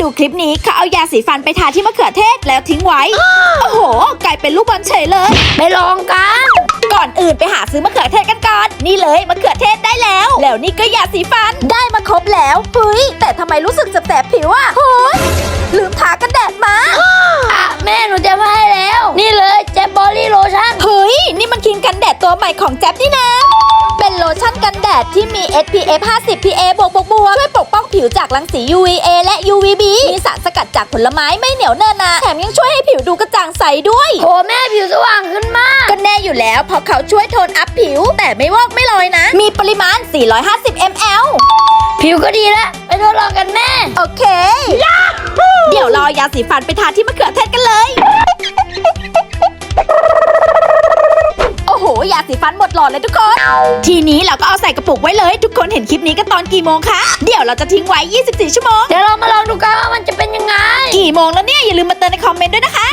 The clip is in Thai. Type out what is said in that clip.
ดูคลิปนี้เขาเอายาสีฟันไปทาที่มะเขือเทศแล้วทิ้งไว้ โอ้โห กลายเป็นลูกบอลเฉยเลย ไปลองกัน ก่อนอื่นไปหาซื้อมะเขือเทศกันก่อน นี่เลยมะเขือเทศได้แล้ว แล้วนี่ก็ยาสีฟัน ได้มาครบแล้วเฮ้ยแต่ทำไมรู้สึกจะแสบผิวอะเฮ้ยลืมทากันแดดมาอะแม่หนูจะมาให้แล้ว นี่เลยเจ็บบอดี้โลชั่น เฮ้ย นี่มันครีมกันแดดตัวใหม่ของแจ๊บนี่นะ 8 ที่มี SPF 50 PA บวกบวกบวกช่วยปกป้องผิวจากรังสี UVA และ UVB มีสารสกัดจากผลไม้ไม่เหนียวเนินนาแถมยังช่วยให้ผิวดูกระจ่างใสด้วย โหแม่ผิวสว่างขึ้นมาก ก็แน่อยู่แล้วเพราะเขาช่วยโทนอัพผิว แต่ไม่วอกไม่ลอยนะ มีปริมาณ 450 ml ผิวก็ดีละไปทดลองกันแม่ โอเค เดี๋ยวรอยาสีฟันไปทาที่มะเขือเทศกันเลย ยาสีฟันหมดหลอดเลยทุกคน ทีนี้เราก็เอาใส่กระปุกไว้เลย ทุกคนเห็นคลิปนี้กันตอนกี่โมงคะ เดี๋ยวเราจะทิ้งไว้ 24 ชั่วโมง เดี๋ยวเรามาลองดูกันว่ามันจะเป็นยังไง กี่โมงแล้วเนี่ยอย่าลืมมาเตือนในคอมเมนต์ด้วยนะคะ